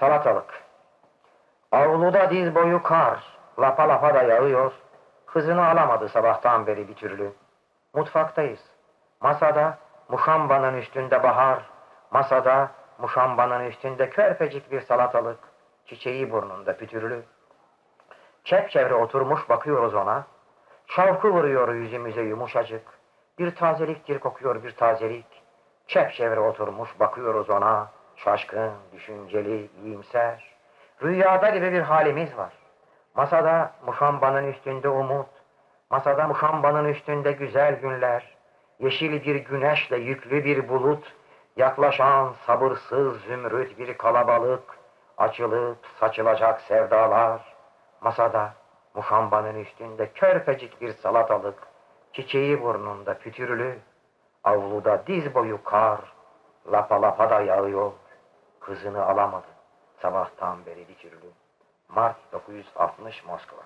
Salatalık. Avluda diz boyu kar, lapa lapa da yağıyor. Hızını alamadı sabahtan beri bir türlü. Mutfaktayız. Masada muşambanın üstünde bahar, masada muşambanın üstünde körpecik bir salatalık, çiçeği burnunda pütürlü. Çepçevre oturmuş bakıyoruz ona. Şavkı vuruyor yüzümüze yumuşacık. Bir tazeliktir kokuyor bir tazelik. Çepçevre oturmuş bakıyoruz ona. Şaşkın, düşünceli, iyimser. Rüyada gibi bir halimiz var. Masada muşambanın üstünde umut. Masada muşambanın üstünde güzel günler. Yeşil bir güneşle yüklü bir bulut. Yaklaşan sabırsız zümrüt bir kalabalık. Açılıp saçılacak sevdalar. Masada muşambanın üstünde körpecik bir salatalık. Çiçeği burnunda pütürlü. Avluda diz boyu kar. Lapa lapa da yağıyor. Kızını alamadı. Sabahtan beri türlü. Mart 960 Moskova.